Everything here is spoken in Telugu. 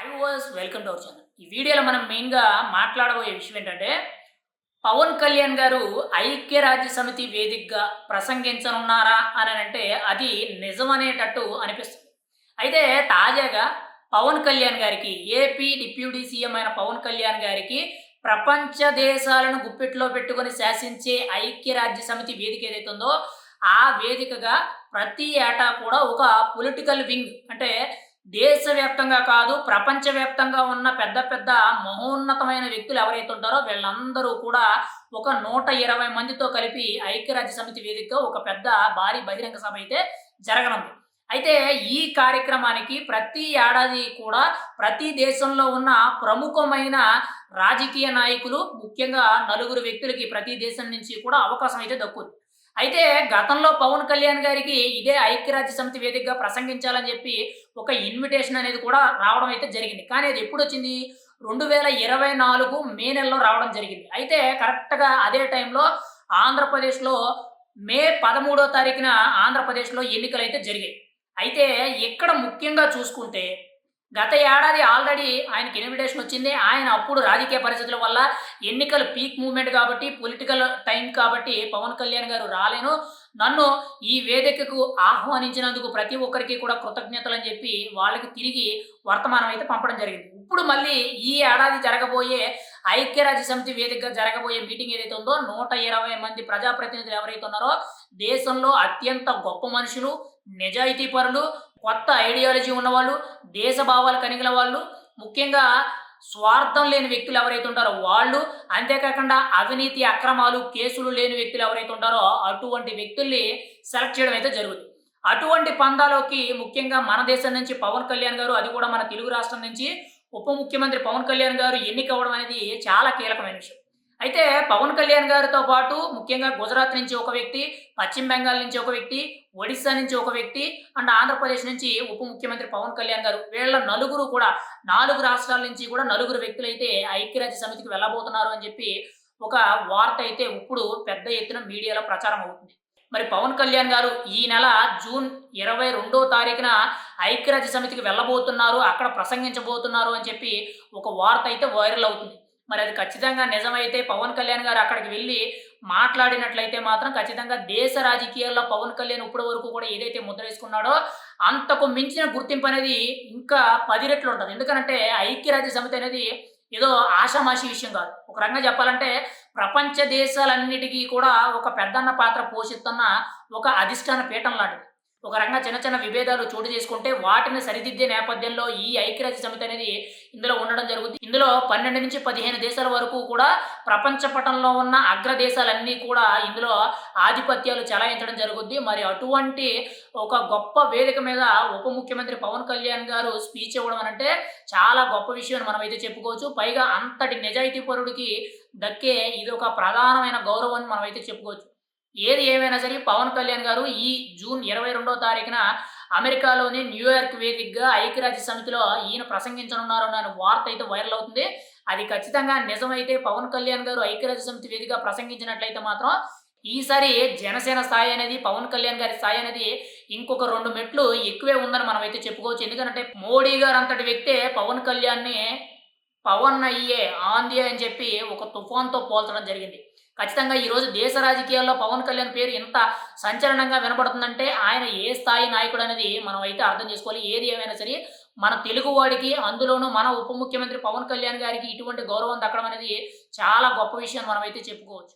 I was welcome to our channel ఈ వీడియోలో మనం మెయిన్గా మాట్లాడబోయే విషయం ఏంటంటే పవన్ కళ్యాణ్ గారు ఐక్యరాజ్య సమితి వేదికగా ప్రసంగించనున్నారా అని అంటే అది నిజమనేటట్టు అనిపిస్తుంది. అయితే తాజాగా పవన్ కళ్యాణ్ గారికి ఏపీ డిప్యూటీ సీఎం అయిన పవన్ కళ్యాణ్ గారికి ప్రపంచ దేశాలను గుప్పెట్లో పెట్టుకొని శాసించే ఐక్యరాజ్య సమితి వేదిక ఏదైతే ఉందో ఆ వేదికగా ప్రతి ఏటా కూడా ఒక పొలిటికల్ వింగ్ అంటే దేశవ్యాప్తంగా కాదు ప్రపంచవ్యాప్తంగా ఉన్న పెద్ద పెద్ద మహోన్నతమైన వ్యక్తులు ఎవరైతే ఉంటారో వీళ్ళందరూ కూడా ఒక నూట ఇరవై మందితో కలిపి ఐక్యరాజ్య సమితి వేదికగా ఒక పెద్ద భారీ బహిరంగ సభ అయితే జరగనుంది. అయితే ఈ కార్యక్రమానికి ప్రతి ఏడాది కూడా ప్రతి దేశంలో ఉన్న ప్రముఖమైన రాజకీయ నాయకులు ముఖ్యంగా నలుగురు వ్యక్తులకి ప్రతి దేశం నుంచి కూడా అవకాశం అయితే దక్కుతుంది. అయితే గతంలో పవన్ కళ్యాణ్ గారికి ఇదే ఐక్యరాజ్య సమితి వేదికగా ప్రసంగించాలని చెప్పి ఒక ఇన్విటేషన్ అనేది కూడా రావడం అయితే జరిగింది. కానీ అది ఎప్పుడు వచ్చింది? రెండు వేల ఇరవై నాలుగు మే నెలలో రావడం జరిగింది. అయితే కరెక్ట్గా అదే టైంలో ఆంధ్రప్రదేశ్లో మే పదమూడో తారీఖున ఆంధ్రప్రదేశ్లో ఎన్నికలు అయితే జరిగాయి. అయితే ఇక్కడ ముఖ్యంగా చూసుకుంటే గత ఏడాది ఆల్రెడీ ఆయనకి ఇన్విటేషన్ వచ్చింది. ఆయన అప్పుడు రాజకీయ పరిస్థితుల వల్ల ఎన్నికల పీక్ మూమెంట్ కాబట్టి పొలిటికల్ టైం కాబట్టి పవన్ కళ్యాణ్ గారు రాలేను. నన్ను ఈ వేదికకు ఆహ్వానించినందుకు ప్రతి ఒక్కరికి కూడా కృతజ్ఞతలు అని చెప్పి వాళ్ళకి తిరిగి వర్తమానం అయితే పంపడం జరిగింది. ఇప్పుడు మళ్ళీ ఈ ఏడాది జరగబోయే ఐక్యరాజ్య సమితి వేదికగా జరగబోయే మీటింగ్ ఏదైతే ఉందో నూట ఇరవై మంది ప్రజాప్రతినిధులు ఎవరైతే ఉన్నారో దేశంలో అత్యంత గొప్ప మనుషులు నిజాయితీ పరులు కొత్త ఐడియాలజీ ఉన్నవాళ్ళు దేశ భావాలు వాళ్ళు ముఖ్యంగా స్వార్థం లేని వ్యక్తులు ఎవరైతే ఉంటారో వాళ్ళు అంతేకాకుండా అవినీతి అక్రమాలు కేసులు లేని వ్యక్తులు ఎవరైతే ఉంటారో అటువంటి వ్యక్తుల్ని సెలెక్ట్ చేయడం అయితే జరుగుతుంది. అటువంటి పందాలోకి ముఖ్యంగా మన దేశం నుంచి పవన్ కళ్యాణ్ గారు అది కూడా మన తెలుగు రాష్ట్రం నుంచి ఉప ముఖ్యమంత్రి పవన్ కళ్యాణ్ గారు ఎన్నికవడం అనేది చాలా కీలకమైన విషయం. అయితే పవన్ కళ్యాణ్ గారితో పాటు ముఖ్యంగా గుజరాత్ నుంచి ఒక వ్యక్తి పశ్చిమ బెంగాల్ నుంచి ఒక వ్యక్తి ఒడిశా నుంచి ఒక వ్యక్తి అండ్ ఆంధ్రప్రదేశ్ నుంచి ఉప ముఖ్యమంత్రి పవన్ కళ్యాణ్ గారు. వీళ్ళ నలుగురు కూడా నాలుగు రాష్ట్రాల నుంచి కూడా నలుగురు వ్యక్తులు అయితే ఐక్యరాజ్య సమితికి వెళ్ళబోతున్నారు అని చెప్పి ఒక వార్త అయితే ఇప్పుడు పెద్ద ఎత్తున మీడియాలో ప్రచారం అవుతుంది. మరి పవన్ కళ్యాణ్ గారు ఈ నెల జూన్ ఇరవై రెండో తారీఖున ఐక్యరాజ్య సమితికి వెళ్ళబోతున్నారు అక్కడ ప్రసంగించబోతున్నారు అని చెప్పి ఒక వార్త అయితే వైరల్ అవుతుంది. మరి అది ఖచ్చితంగా నిజమైతే పవన్ కళ్యాణ్ గారు అక్కడికి వెళ్ళి మాట్లాడినట్లయితే మాత్రం ఖచ్చితంగా దేశ రాజకీయాల్లో పవన్ కళ్యాణ్ ఇప్పటి వరకు కూడా ఏదైతే ముద్ర వేసుకున్నాడో అంతకు మించిన గుర్తింపు అనేది ఇంకా పది రెట్లు ఉంటుంది. ఎందుకంటే ఐక్యరాజ్య సమితి అనేది ఏదో ఆషామాషి విషయం కాదు. ఒక రకంగా చెప్పాలంటే ప్రపంచ దేశాలన్నిటికీ కూడా ఒక పెద్దన్న పాత్ర పోషిస్తున్న ఒక అధిష్టాన పీఠం లాంటిది. ఒక రకంగా చిన్న చిన్న విభేదాలు చోటు చేసుకుంటే వాటిని సరిదిద్దే నేపథ్యంలో ఈ ఐక్యరాజ్య సమితి అనేది ఇందులో ఉండడం జరుగుతుంది. ఇందులో పన్నెండు నుంచి పదిహేను దేశాల వరకు కూడా ప్రపంచ పటంలో ఉన్న అగ్ర దేశాలన్నీ కూడా ఇందులో ఆధిపత్యాలు చెలాయించడం జరుగుద్ది. మరి అటువంటి ఒక గొప్ప వేదిక మీద ఉప ముఖ్యమంత్రి పవన్ కళ్యాణ్ గారు స్పీచ్ ఇవ్వడం అంటే చాలా గొప్ప విషయం అని మనం అయితే చెప్పుకోవచ్చు. పైగా అంతటి నిజాయితీ పరుడికి దక్కే ఇది ఒక ప్రధానమైన గౌరవం అని మనం అయితే చెప్పుకోవచ్చు. ఏది ఏమైనా సరే పవన్ కళ్యాణ్ గారు ఈ జూన్ ఇరవై రెండో తారీఖున అమెరికాలోని న్యూయార్క్ వేదికగా ఐక్యరాజ్య సమితిలో ఈయన ప్రసంగించనున్నారు అనే వార్త అయితే వైరల్ అవుతుంది. అది ఖచ్చితంగా నిజమైతే పవన్ కళ్యాణ్ గారు ఐక్యరాజ్య సమితి వేదికగా ప్రసంగించినట్లయితే మాత్రం ఈసారి జనసేన స్థాయి అనేది పవన్ కళ్యాణ్ గారి స్థాయి అనేది ఇంకొక రెండు మెట్లు ఎక్కువే ఉందని మనం అయితే చెప్పుకోవచ్చు. ఎందుకంటే మోడీ గారు అంతటి వ్యక్తే పవన్ కళ్యాణ్ని పవన్ అయ్యే ఆంధ్య అని చెప్పి ఒక తుఫాన్తో పోల్చడం జరిగింది. ఖచ్చితంగా ఈరోజు దేశ రాజకీయాల్లో పవన్ కళ్యాణ్ పేరు ఎంత సంచలనంగా వినపడుతుందంటే ఆయన ఏ స్థాయి నాయకుడు అనేది మనం అయితే అర్థం చేసుకోవాలి. ఏది ఏమైనా సరే మన తెలుగువాడికి అందులోనూ మన ఉప ముఖ్యమంత్రి పవన్ కళ్యాణ్ గారికి ఇటువంటి గౌరవం దక్కడం అనేది చాలా గొప్ప విషయం మనం అయితే చెప్పుకోవచ్చు.